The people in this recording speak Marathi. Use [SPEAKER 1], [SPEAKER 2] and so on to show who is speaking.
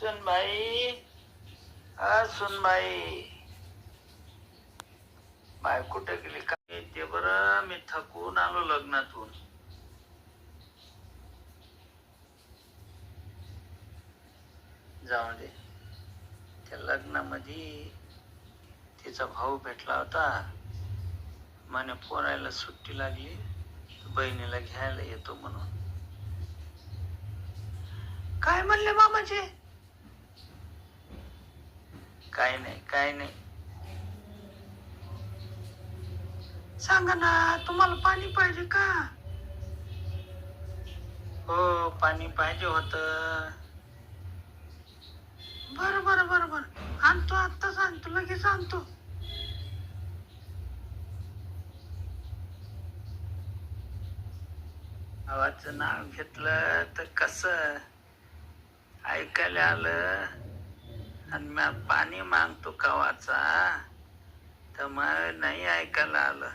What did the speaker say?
[SPEAKER 1] सुनबाई हा सुनबाई बाय कुठे गेली काय ते बरं मी थकून आलो लग्नातून जाऊ दे त्या लग्नामध्ये तिचा भाऊ भेटला होता म्हणे पोरायला सुट्टी लागली बहिणीला घ्यायला येतो म्हणून काय म्हणले मामाचे काय नाही काय नाही. सांगा ना तुम्हाला पाणी पाहिजे का? हो पाणी पाहिजे होत. बर बर बर बर. आणतो आत्ताच आणतो लगेच आणतो. गावाचं नाव घेतलं तर कस? ऐकायला आलं. आणि मग पाणी मागतो कवाचा. तर मग नाही ऐकायला आलं.